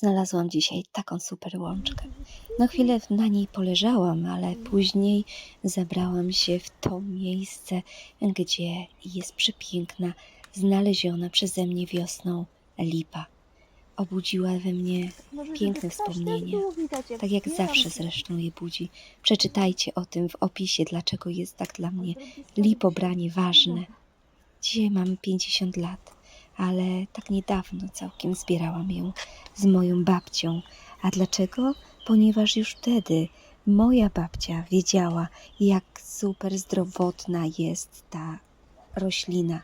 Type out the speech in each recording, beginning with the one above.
Znalazłam dzisiaj taką super łączkę. Na chwilę na niej poleżałam, ale później zabrałam się w to miejsce, gdzie jest przepiękna, znaleziona przeze mnie wiosną lipa. Obudziła we mnie piękne wspomnienia, tak jak zawsze zresztą je budzi. Przeczytajcie o tym w opisie, dlaczego jest tak dla mnie lipobranie ważne. Dzisiaj mam 50 lat, ale tak niedawno całkiem zbierałam ją z moją babcią. A dlaczego? Ponieważ już wtedy moja babcia wiedziała, jak super zdrowotna jest ta roślina.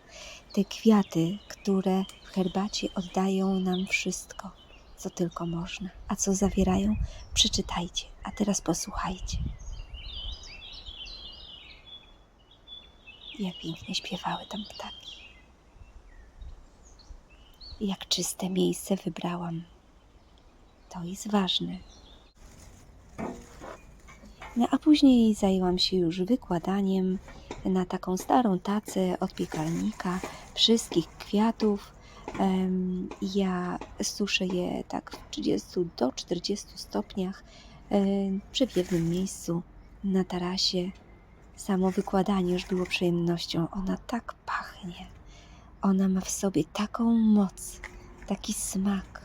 Te kwiaty, które w herbacie oddają nam wszystko, co tylko można. A co zawierają? Przeczytajcie. A teraz posłuchajcie. Jak pięknie śpiewały tam ptaki. Jak czyste miejsce wybrałam. To jest ważne. No a później zajęłam się już wykładaniem na taką starą tacę od piekarnika wszystkich kwiatów. Ja suszę je tak w 30 do 40 stopniach przy wiewnym miejscu na tarasie. Samo wykładanie już było przyjemnością. Ona tak pachnie. Ona ma w sobie taką moc, taki smak.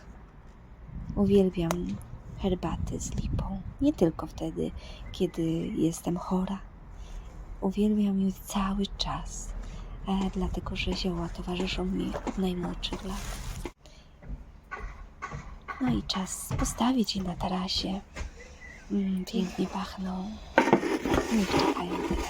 Uwielbiam herbaty z lipą. Nie tylko wtedy, kiedy jestem chora. Uwielbiam ją cały czas, e, dlatego że zioła towarzyszą mi od najmłodszych lat. No i czas postawić je na tarasie. Mm, pięknie pachną. Niech czekają teraz.